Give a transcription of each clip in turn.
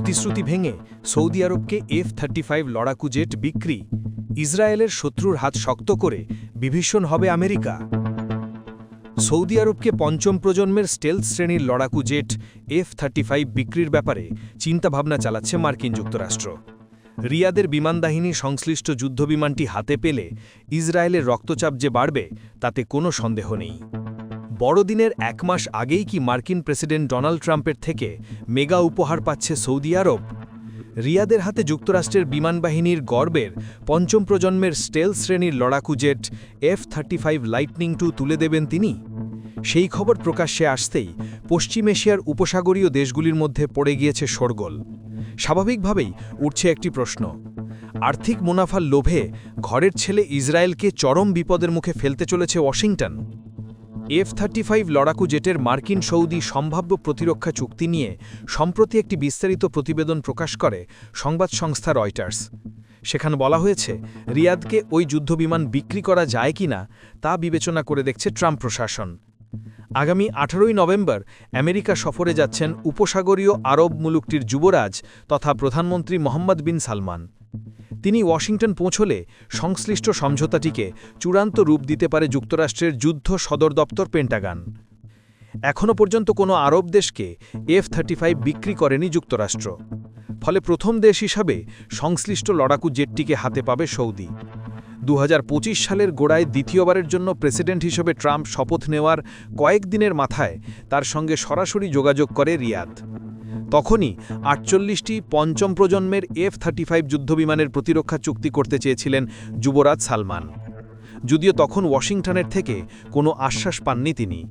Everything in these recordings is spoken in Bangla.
প্রতিশ্রুতি ভেঙে সৌদি আরবকে এফ থার্টি ফাইভ লড়াকু জেট বিক্রি, ইসরায়েলের শত্রুর হাত শক্ত করে বিভীষণ হবে আমেরিকা। সৌদি আরবকে পঞ্চম প্রজন্মের স্টেলথ শ্রেণির লড়াকু জেট এফ থার্টি ফাইভ বিক্রির ব্যাপারে চিন্তাভাবনা চালাচ্ছে মার্কিন যুক্তরাষ্ট্র। রিয়াদের বিমানবাহিনী সংশ্লিষ্ট যুদ্ধবিমানটি হাতে পেলে ইসরায়েলের রক্তচাপ যে বাড়বে, তাতে কোনো সন্দেহ নেই। বড়দিনের এক মাস আগেই কি মার্কিন প্রেসিডেন্ট ডোনাল্ড ট্রাম্পের থেকে মেগা উপহার পাচ্ছে সৌদি আরব? রিয়াদের হাতে যুক্তরাষ্ট্রের বিমানবাহিনীর গর্বের পঞ্চম প্রজন্মের স্টেল শ্রেণির লড়াকু jet F thirty five lightning two তুলে দেবেন তিনি? সেই খবর প্রকাশ্যে আসতেই পশ্চিম এশিয়ার উপসাগরীয় দেশগুলির মধ্যে পড়ে গিয়েছে শোরগোল। স্বাভাবিকভাবেই উঠছে একটি প্রশ্ন, আর্থিক মুনাফার লোভে ঘরের ছেলে ইসরায়েলকে চরম বিপদের মুখে ফেলতে চলেছে ওয়াশিংটন? এফ থার্টি ফাইভ লড়াকু জেটের মার্কিন সৌদি সম্ভাব্য প্রতিরক্ষা চুক্তি নিয়ে, সম্প্রতি একটি বিস্তারিত প্রতিবেদন প্রকাশ করে সংবাদ সংস্থা রয়টার্স। সেখানে বলা হয়েছে, রিয়াদকে ওই যুদ্ধবিমান বিক্রি করা যায় কিনা তা বিবেচনা করে দেখছে ট্রাম্প প্রশাসন। আগামী আঠারোই নভেম্বর আমেরিকা সফরে যাচ্ছেন উপসাগরীয় আরব মুলুকটির যুবরাজ তথা প্রধানমন্ত্রী মোহাম্মদ বিন সালমান। তিনি ওয়াশিংটন পৌঁছলে সংশ্লিষ্ট সমঝোতাটিকে চূড়ান্ত রূপ দিতে পারে যুক্তরাষ্ট্রের যুদ্ধ সদর দপ্তর পেন্টাগান। এখনও পর্যন্ত কোনো আরব দেশকে এফ থার্টি বিক্রি করেনি যুক্তরাষ্ট্র। ফলে প্রথম দেশ হিসাবে সংশ্লিষ্ট লড়াকু জেটটিকে হাতে পাবে সৌদি। দু হাজার পঁচিশ সালের গোড়ায় দ্বিতীয়বারের জন্য প্রেসিডেন্ট হিসেবে ট্রাম্প শপথ নেওয়ার কয়েকদিনের মাথায় তার সঙ্গে সরাসরি যোগাযোগ করে রিয়াদ। তখনই আটচল্লিশটি পঞ্চম প্রজন্মের এফ থার্টি ফাইভ যুদ্ধবিমানের প্রতিরক্ষা চুক্তি করতে চেয়েছিলেন যুবরাজ সালমান। যদিও তখন ওয়াশিংটনের থেকে কোনো আশ্বাস পাননি তিনি।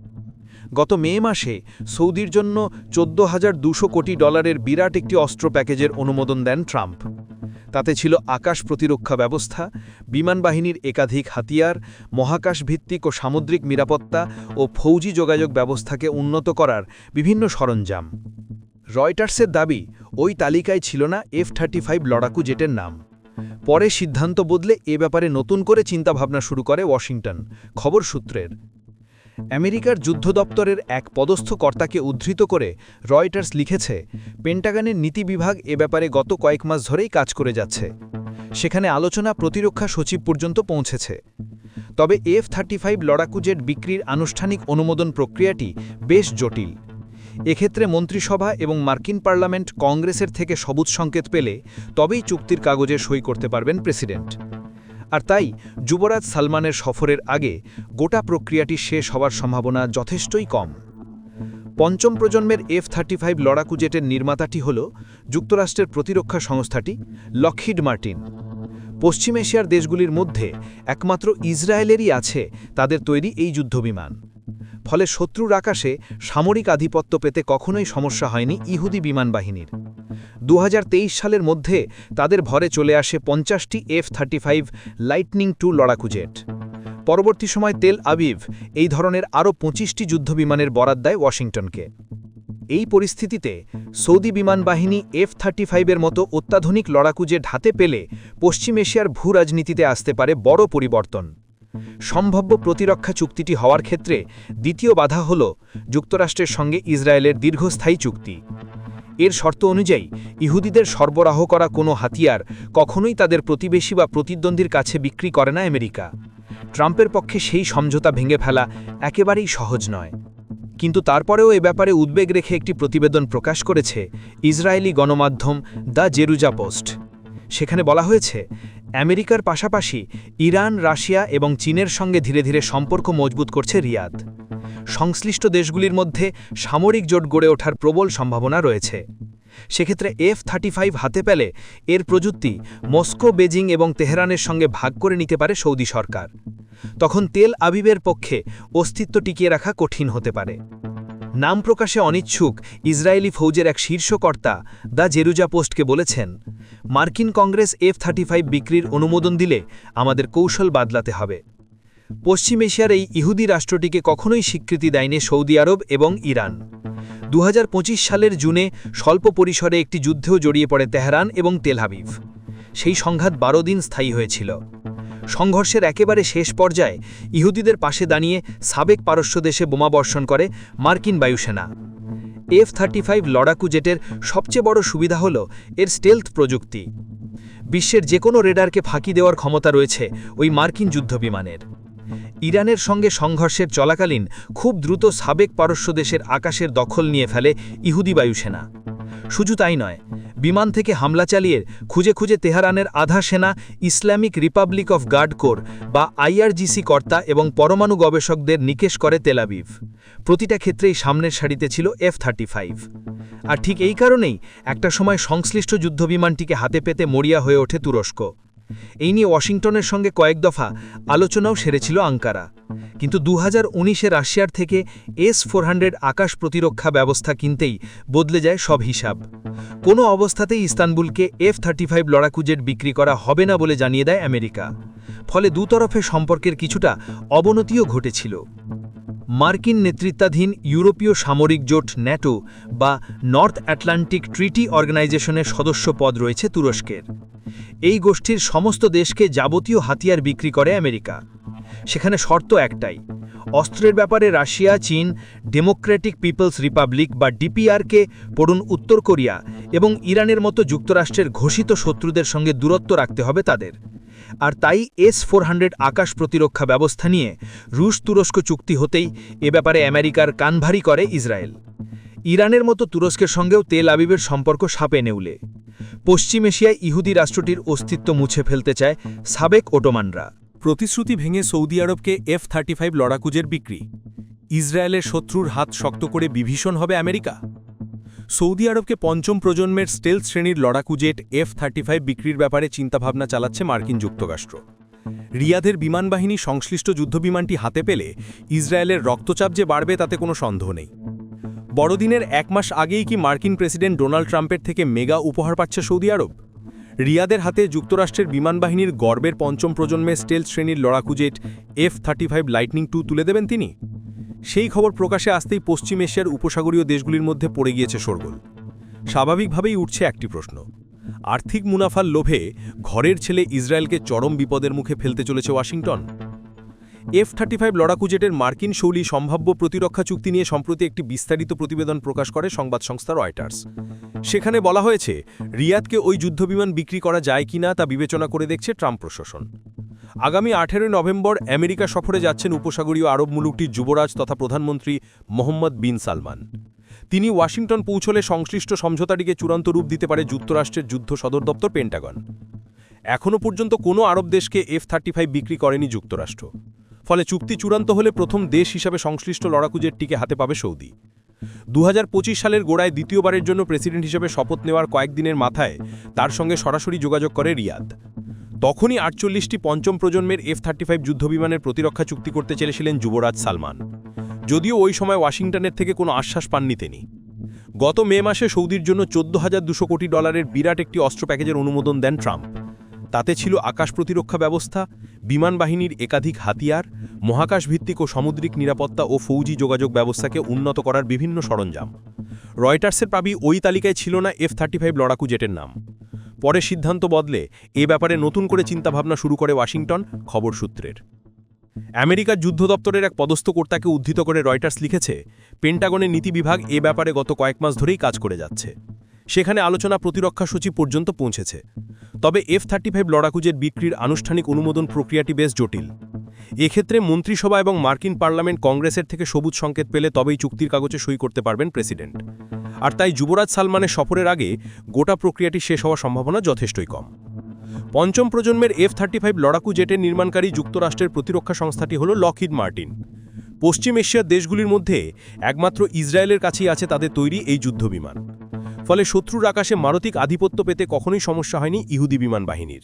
গত মে মাসে সৌদির জন্য চোদ্দ হাজার দুশো কোটি ডলারের বিরাট একটি অস্ত্র প্যাকেজের অনুমোদন দেন ট্রাম্প। তাতে ছিল আকাশ প্রতিরক্ষা ব্যবস্থা বিমানবাহিনীর একাধিক হাতিয়ার, মহাকাশ ভিত্তিক ও সামুদ্রিক নিরাপত্তা ও ফৌজি যোগাযোগ ব্যবস্থাকে উন্নত করার বিভিন্ন সরঞ্জাম। রয়টার্সের দাবি, ওই তালিকায় ছিল না এফ থার্টি ফাইভ লড়াকু জেটের নাম। পরে সিদ্ধান্ত বদলে এ ব্যাপারে নতুন করে চিন্তাভাবনা শুরু করে ওয়াশিংটন, খবর সূত্রের। আমেরিকার যুদ্ধ দপ্তরের এক পদস্থ কর্তাকে উদ্ধৃত করে রয়টার্স লিখেছে, পেন্টাগানের নীতি বিভাগ এ ব্যাপারে গত কয়েক মাস ধরেই কাজ করে যাচ্ছে। সেখানে আলোচনা প্রতিরক্ষা সচিব পর্যন্ত পৌঁছেছে। তবে এফ থার্টি ফাইভ লড়াকু জেট বিক্রির আনুষ্ঠানিক অনুমোদন প্রক্রিয়াটি বেশ জটিল। এক্ষেত্রে মন্ত্রিসভা এবং মার্কিন পার্লামেন্ট কংগ্রেসের থেকে সবুজ সংকেত পেলে তবেই চুক্তির কাগজে সই করতে পারবেন প্রেসিডেন্ট। আর তাই যুবরাজ সালমানের সফরের আগে গোটা প্রক্রিয়াটি শেষ হওয়ার সম্ভাবনা যথেষ্টই কম। পঞ্চম প্রজন্মের এফ থার্টি ফাইভ লড়াকু জেটের নির্মাতাটি হল যুক্তরাষ্ট্রের প্রতিরক্ষা সংস্থাটি লকহিড মার্টিন। পশ্চিম এশিয়ার দেশগুলির মধ্যে একমাত্র ইসরায়েলেরই আছে তাদের তৈরি এই যুদ্ধবিমান। ফলে শত্রুর আকাশে সামরিক আধিপত্য পেতে কখনোই সমস্যা হয়নি ইহুদি বিমান বাহিনীর। দু হাজার তেইশ সালের মধ্যে তাদের ভরে চলে আসে পঞ্চাশটি F thirty five lightning two লড়াকু জেট। পরবর্তী সময় তেল আবিভ এই ধরনের আরও পঁচিশটি যুদ্ধবিমানের বরাদ দেয় ওয়াশিংটনকে। এই পরিস্থিতিতে সৌদি বিমান বাহিনী এফ থার্টি ফাইভের মতো অত্যাধুনিক লড়াকু জেট হাতে পেলে পশ্চিম এশিয়ার ভূ রাজনীতিতে আসতে পারে বড় পরিবর্তন। সম্ভাব্য প্রতিরক্ষা চুক্তিটি হওয়ার ক্ষেত্রে দ্বিতীয় বাধা হল যুক্তরাষ্ট্রের সঙ্গে ইসরায়েলের দীর্ঘস্থায়ী চুক্তি। এর শর্ত অনুযায়ী ইহুদিদের সরবরাহ করা কোনো হাতিয়ার কখনোই তাদের প্রতিবেশী বা প্রতিদ্বন্দ্বীর কাছে বিক্রি করে না আমেরিকা। ট্রাম্পের পক্ষে সেই সমঝোতা ভেঙে ফেলা একেবারেই সহজ নয়। কিন্তু তারপরেও এ ব্যাপারে উদ্বেগ রেখে একটি প্রতিবেদন প্রকাশ করেছে ইসরায়েলি গণমাধ্যম দ্য জেরুজা পোস্ট। সেখানে বলা হয়েছে, আমেরিকার পাশাপাশি ইরান, রাশিয়া এবং চীনের সঙ্গে ধীরে ধীরে সম্পর্ক মজবুত করছে রিয়াদ। সংশ্লিষ্ট দেশগুলির মধ্যে সামরিক জোট গড়ে ওঠার প্রবল সম্ভাবনা রয়েছে। সেক্ষেত্রে এফ থার্টি ফাইভ হাতে পেলে এর প্রযুক্তি মস্কো, বেজিং এবং তেহরানের সঙ্গে ভাগ করে নিতে পারে সৌদি সরকার। তখন তেল আবিবের পক্ষে অস্তিত্ব টিকিয়ে রাখা কঠিন হতে পারে। নাম প্রকাশে অনিচ্ছুক ইসরায়েলি ফৌজের এক শীর্ষকর্তা দ্য জেরুজা পোস্টকে বলেছেন, মার্কিন কংগ্রেস এফ থার্টি বিক্রির অনুমোদন দিলে আমাদের কৌশল বাদলাতে হবে। পশ্চিম এশিয়ার এই ইহুদি রাষ্ট্রটিকে কখনোই স্বীকৃতি দেয়নি সৌদি আরব এবং ইরান। দু হাজার পঁচিশ সালের জুনে স্বল্প পরিসরে একটি যুদ্ধেও জড়িয়ে পড়ে তেহরান এবং তেলহাবিভ সেই সংঘাত বারো দিন স্থায়ী হয়েছিল। সংঘর্ষের একেবারে শেষ পর্যায়ে ইহুদিদের পাশে দাঁড়িয়ে সাবেক পারস্য দেশে বোমাবর্ষণ করে মার্কিন বায়ুসেনা। এফ থার্টি ফাইভ লড়াকু জেটের সবচেয়ে বড় সুবিধা হল এর স্টেলথ প্রযুক্তি। বিশ্বের যে কোনো রেডারকে ফাঁকি দেওয়ার ক্ষমতা রয়েছে ওই মার্কিন যুদ্ধবিমানের। ইরানের সঙ্গে সংঘর্ষের চলাকালীন খুব দ্রুত সাবেক পারস্য দেশের আকাশের দখল নিয়ে ফেলে ইহুদি বায়ুসেনা। শুধু তাই নয় বিমান থেকে হামলা চালিয়ে খুঁজে খুঁজে তেহারানের আধা সেনা Islamic republic of guard corps বা আইআরজিসি কর্তা এবং পরমাণু গবেষকদের নিকেশ করে তেলাবিভ প্রতিটা ক্ষেত্রেই সামনের সারিতে ছিল এফ থার্টি ফাইভ। আর ঠিক এই কারণেই একটা সময় সংশ্লিষ্ট যুদ্ধবিমানটিকে হাতে পেতে মরিয়া হয়ে ওঠে তুরস্ক। এই নিয়ে ওয়াশিংটনের সঙ্গে কয়েক দফা আলোচনাও সেরেছিল আঙ্কারা। কিন্তু দু হাজার রাশিয়ার থেকে এস ফোর আকাশ প্রতিরক্ষা ব্যবস্থা কিনতেই বদলে যায় সব হিসাব। কোনো অবস্থাতেই ইস্তানবুলকে এফ থার্টি ফাইভ লড়াকু জেট বিক্রি করা হবে না বলে জানিয়ে দেয় আমেরিকা। ফলে দুতরফে সম্পর্কের কিছুটা অবনতিও ঘটেছিল। মার্কিন নেতৃত্বাধীন ইউরোপীয় সামরিক জোট ন্যাটো বা নর্থ অ্যাটলান্টিক ট্রিটি অর্গানাইজেশনের সদস্য পদ রয়েছে তুরস্কের। এই গোষ্ঠীর সমস্ত দেশকে যাবতীয় হাতিয়ার বিক্রি করে আমেরিকা। সেখানে শর্ত একটাই, অস্ত্রের ব্যাপারে রাশিয়া, চীন ডেমোক্রেটিক পিপলস রিপাবলিক বা ডিপিআরকে পড়ুন উত্তর কোরিয়া এবং ইরানের মতো যুক্তরাষ্ট্রের ঘোষিত শত্রুদের সঙ্গে দূরত্ব রাখতে হবে তাদের। আর তাই এস ফোর আকাশ প্রতিরক্ষা ব্যবস্থা নিয়ে রুশ তুরস্ক চুক্তি হতেই এ ব্যাপারে আমেরিকার কানভারি করে ইসরায়েল। ইরানের মতো তুরস্কের সঙ্গেও তেল আবিবের সম্পর্ক সাপে নেউলে। পশ্চিম এশিয়ায় ইহুদি রাষ্ট্রটির অস্তিত্ব মুছে ফেলতে চায় সাবেক ওটোমানরা। প্রতিশ্রুতি ভেঙে সৌদি আরবকে এফ থার্টি ফাইভ লড়াকুজের বিক্রি। ইসরায়েলের শত্রুর হাত শক্ত করে বিভীষণ হবে আমেরিকা? সৌদি আরবকে পঞ্চম প্রজন্মের স্টেলথ শ্রেণির লড়াকু জেট এফ থার্টি ফাইভ বিক্রির ব্যাপারে চিন্তাভাবনা চালাচ্ছে মার্কিন যুক্তরাষ্ট্র। রিয়াদের বিমানবাহিনী সংশ্লিষ্ট যুদ্ধবিমানটি হাতে পেলে ইসরায়েলের রক্তচাপ যে বাড়বে তাতে কোনো সন্দেহ নেই। বড়দিনের এক মাস আগেই কি মার্কিন প্রেসিডেন্ট ডোনাল্ড ট্রাম্পের থেকে মেগা উপহার পাচ্ছে সৌদি আরব? রিয়াদের হাতে যুক্তরাষ্ট্রের বিমানবাহিনীর গর্বের পঞ্চম প্রজন্মের স্টেল শ্রেণির লড়াকু jet F thirty five Lightning two তুলে দেবেন তিনি? সেই খবর প্রকাশে আসতেই পশ্চিম এশিয়ার উপসাগরীয় দেশগুলির মধ্যে পড়ে গিয়েছে শোরগোল। স্বাভাবিকভাবেই উঠছে একটি প্রশ্ন। আর্থিক মুনাফার লোভে ঘরের ছেলে ইসরায়েলকে চরম বিপদের মুখে ফেলতে চলেছে ওয়াশিংটন। এফ থার্টি ফাইভ লড়াকু জেটের মার্কিন শৈলী সম্ভাব্য প্রতিরক্ষা চুক্তি নিয়ে সম্প্রতি একটি বিস্তারিত প্রতিবেদন প্রকাশ করে সংবাদ সংস্থা রয়টার্স। সেখানে বলা হয়েছে, রিয়াদকে ওই যুদ্ধবিমান বিক্রি করা যায় কিনা তা বিবেচনা করে দেখছে ট্রাম্প প্রশাসন। আগামী আঠেরোই নভেম্বর আমেরিকা সফরে যাচ্ছেন উপসাগরীয় আরব মুলুকটির যুবরাজ তথা প্রধানমন্ত্রী মোহাম্মদ বিন সালমান। তিনি ওয়াশিংটন পৌঁছলে সংশ্লিষ্ট সমঝোতাটিকে চূড়ান্ত রূপ দিতে পারে যুক্তরাষ্ট্রের যুদ্ধ সদর দপ্তর পেন্টাগন। এখনও পর্যন্ত কোনো আরব দেশকে এফ থার্টি ফাইভ বিক্রি করেনি যুক্তরাষ্ট্র। ফলে চুক্তি চূড়ান্ত হলে প্রথম দেশ হিসাবে সংশ্লিষ্ট লড়াকু জেটটিকে হাতে পাবে সৌদি। দু হাজার পঁচিশ সালের গোড়ায় দ্বিতীয়বারের জন্য প্রেসিডেন্ট হিসেবে শপথ নেওয়ার কয়েকদিনের মাথায় তার সঙ্গে সরাসরি যোগাযোগ করে রিয়াদ। তখনই আটচল্লিশটি পঞ্চম প্রজন্মের এফ থার্টি ফাইভ যুদ্ধবিমানের প্রতিরক্ষা চুক্তি করতে চেয়েছিলেন যুবরাজ সালমান। যদিও ওই সময় ওয়াশিংটনের থেকে কোনো আশ্বাস পাননি তিনি। গত মে মাসে সৌদির জন্য চোদ্দ হাজার দুশো কোটি ডলারের বিরাট একটি অস্ত্র প্যাকেজের অনুমোদন দেন ট্রাম্প। তাতে ছিল আকাশ প্রতিরক্ষা ব্যবস্থা, বিমান বাহিনীর একাধিক হাতিয়ার মহাকাশ ভিত্তিক ও সামুদ্রিক নিরাপত্তা ও ফৌজি যোগাযোগ ব্যবস্থাকে উন্নত করার বিভিন্ন সরঞ্জাম। রয়টার্সের পাবি ওই তালিকায় ছিল না এফ থার্টি ফাইভ লড়াকু জেটের নাম। পরে সিদ্ধান্ত বদলে এ ব্যাপারে নতুন করে চিন্তাভাবনা শুরু করে ওয়াশিংটন খবর সূত্রের। আমেরিকার যুদ্ধ দপ্তরের এক পদস্থ কর্তাকে উদ্ধৃত করে রয়টার্স লিখেছে, পেন্টাগনের নীতি বিভাগ এ ব্যাপারে গত কয়েক মাস ধরেই কাজ করে যাচ্ছে। সেখানে আলোচনা প্রতিরক্ষা সচিব পর্যন্ত পৌঁছেছে। তবে এফ থার্টি ফাইভ লড়াকুজের বিক্রির আনুষ্ঠানিক অনুমোদন প্রক্রিয়াটি বেশ জটিল। এক্ষেত্রে মন্ত্রিসভা এবং মার্কিন পার্লামেন্ট কংগ্রেসের থেকে সবুজ সংকেত পেলে তবেই চুক্তির কাগজে সই করতে পারবেন প্রেসিডেন্ট। আর তাই যুবরাজ সালমানের সফরের আগে গোটা প্রক্রিয়াটি শেষ হওয়ার সম্ভাবনা যথেষ্টই কম। পঞ্চম প্রজন্মের এফ থার্টি ফাইভ লড়াকু জেটের নির্মাণকারী যুক্তরাষ্ট্রের প্রতিরক্ষা সংস্থাটি হল লকহিড মার্টিন। পশ্চিম এশিয়ার দেশগুলির মধ্যে একমাত্র ইসরায়েলের কাছেই আছে তাদের তৈরি এই যুদ্ধবিমান ফলে শত্রুর আকাশে মারতিক আধিপত্য পেতে কখনোই সমস্যা হয়নি ইহুদি বিমান বাহিনীর।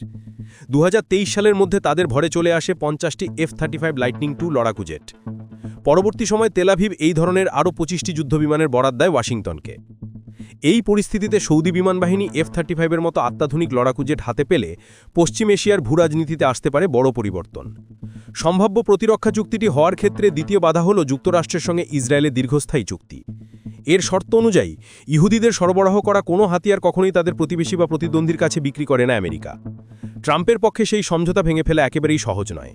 দু হাজার তেইশ সালের মধ্যে তাদের ভরে চলে আসে পঞ্চাশটি F thirty five Lightning two লড়াকু জেট। পরবর্তী সময় তেলাভিভ এই ধরনের আরও পঁচিশটি যুদ্ধবিমানের বরাদ দেয় ওয়াশিংটনকে। এই পরিস্থিতিতে সৌদি বিমান বাহিনী এফ থার্টি ফাইভের মতো অত্যাধুনিক লড়াকু জেট হাতে পেলে পশ্চিম এশিয়ার ভূরাজনীতিতে আসতে পারে বড় পরিবর্তন। সম্ভাব্য প্রতিরক্ষা চুক্তিটি হওয়ার ক্ষেত্রে দ্বিতীয় বাধা হল যুক্তরাষ্ট্রের সঙ্গে ইসরায়েলের দীর্ঘস্থায়ী চুক্তি। এর শর্ত অনুযায়ী ইহুদিদের সরবরাহ করা কোনো হাতিয়ার কখনোই তাদের প্রতিবেশী বা প্রতিদ্বন্দ্বীর কাছে বিক্রি করে না আমেরিকা। ট্রাম্পের পক্ষে সেই সমঝোতা ভেঙে ফেলা একেবারেই সহজ নয়।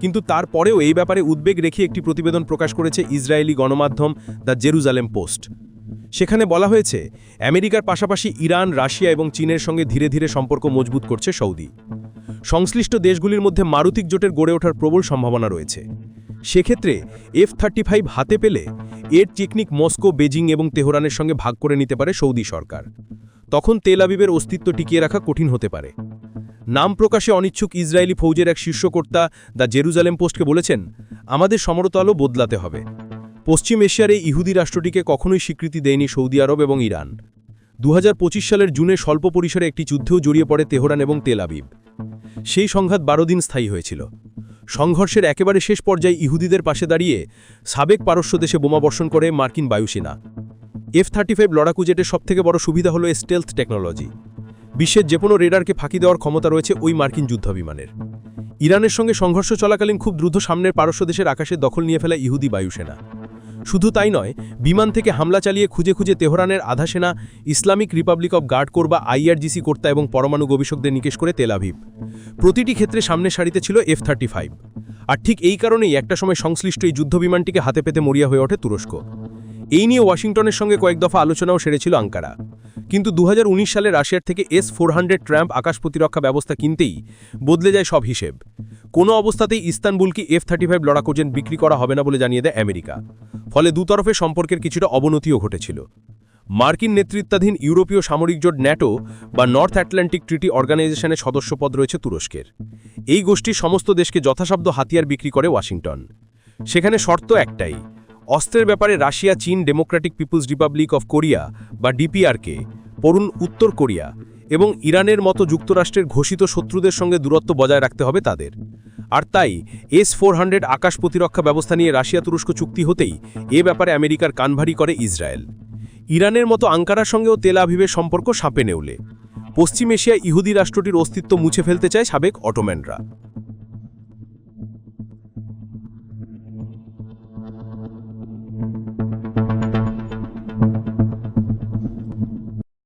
কিন্তু তারপরেও এই ব্যাপারে উদ্বেগ রেখে একটি প্রতিবেদন প্রকাশ করেছে ইসরায়েলি গণমাধ্যম দ্য জেরুজালেম পোস্ট। সেখানে বলা হয়েছে, আমেরিকার পাশাপাশি ইরান, রাশিয়া এবং চীনের সঙ্গে ধীরে ধীরে সম্পর্ক মজবুত করছে সৌদি। সংশ্লিষ্ট দেশগুলির মধ্যে মারুতিক জোটের গড়ে ওঠার প্রবল সম্ভাবনা রয়েছে। সেক্ষেত্রে এফ থার্টি ফাইভ হাতে পেলে এর টেকনিক মস্কো, বেজিং এবং তেহরানের সঙ্গে ভাগ করে নিতে পারে সৌদি সরকার। তখন তেল আবিবের অস্তিত্ব টিকিয়ে রাখা কঠিন হতে পারে। নাম প্রকাশে অনিচ্ছুক ইসরায়েলি ফৌজের এক শীর্ষকর্তা দ্য জেরুজালেম পোস্টকে বলেছেন, আমাদের সমরতলও বদলাতে হবে। পশ্চিম এশিয়ার এই ইহুদি রাষ্ট্রটিকে কখনোই স্বীকৃতি দেয়নি সৌদি আরব এবং ইরান। দু হাজার পঁচিশ সালের জুনে স্বল্প পরিসরে একটি যুদ্ধেও জড়িয়ে পড়ে তেহরান এবং তেল আবিব। সেই সংঘাত বারো দিন স্থায়ী হয়েছিল। সংঘর্ষের একেবারে শেষ পর্যায়ে ইহুদিদের পাশে দাঁড়িয়ে সাবেক পারস্য দেশে বোমাবর্ষণ করে মার্কিন বায়ুসেনা। এফ থার্টি ফাইভ লড়াকু জেটের সবথেকে বড় সুবিধা হলো স্টেলথ টেকনোলজি বিশ্বের যে কোনো রেডারকে ফাঁকি দেওয়ার ক্ষমতা রয়েছে ওই মার্কিন যুদ্ধবিমানের ইরানের সঙ্গে সংঘর্ষ চলাকালীন খুব দ্রুত সামনের পারস্য দেশের আকাশে দখল নিয়ে ফেলা ইহুদি বায়ুসেনা। শুধু তাই নয়, বিমান থেকে হামলা চালিয়ে খুঁজে খুঁজে তেহরানের আধা সেনা, Islamic Republic of Guard Corps বা আইআরজিসি কর্তা এবং পরমাণু গবেষকদের নিকেশ করে তেলাভিভ প্রতিটি ক্ষেত্রে সামনে সারিতে ছিল এফ থার্টি ফাইভ। আর ঠিক এই কারণেই একটা সময় সংশ্লিষ্ট এই যুদ্ধবিমানটিকে হাতে পেতে মরিয়া হয়ে ওঠে তুরস্ক। এই নিয়ে ওয়াশিংটনের সঙ্গে কয়েক দফা আলোচনাও সেরেছিল আঙ্কারা। কিন্তু দু হাজার উনিশ সালে রাশিয়ার থেকে এস ফোর হান্ড্রেড ট্র্যাম্প আকাশ প্রতিরক্ষা ব্যবস্থা কিনতেই বদলে যায় সব হিসেব। কোনো অবস্থাতেই ইস্তানবুলকে এফ থার্টি ফাইভ লড়াকোজেন বিক্রি করা হবে না বলে জানিয়ে দেয় আমেরিকা। ফলে দুতরফে সম্পর্কের কিছুটা অবনতিও ঘটেছিল। মার্কিন নেতৃত্বাধীন ইউরোপীয় সামরিক জোট ন্যাটো বা নর্থ আটলান্টিক ট্রিটি অর্গানাইজেশনের সদস্যপদ রয়েছে তুরস্কের। এই গোষ্ঠী সমস্ত দেশকে যথাসাধ্য হাতিয়ার বিক্রি করে ওয়াশিংটন। সেখানে শর্ত একটাই অস্ত্রের ব্যাপারে রাশিয়া, চীন Democratic People's Republic of Korea বা ডিপিআরকে পড়ুন উত্তর কোরিয়া এবং ইরানের মতো যুক্তরাষ্ট্রের ঘোষিত শত্রুদের সঙ্গে দূরত্ব বজায় রাখতে হবে তাদের। আর তাই, এস ফোর আকাশ প্রতিরক্ষা ব্যবস্থা নিয়ে রাশিয়া তুরস্ক চুক্তি হতেই এ ব্যাপারে আমেরিকার কানভারি করে ইসরায়েল। ইরানের মতো আঙ্কারার সঙ্গেও তেল আভিবের সম্পর্ক সাপে নেউলে। পশ্চিম এশিয়ায় ইহুদি রাষ্ট্রটির অস্তিত্ব মুছে ফেলতে চায় সাবেক অটোম্যানরা।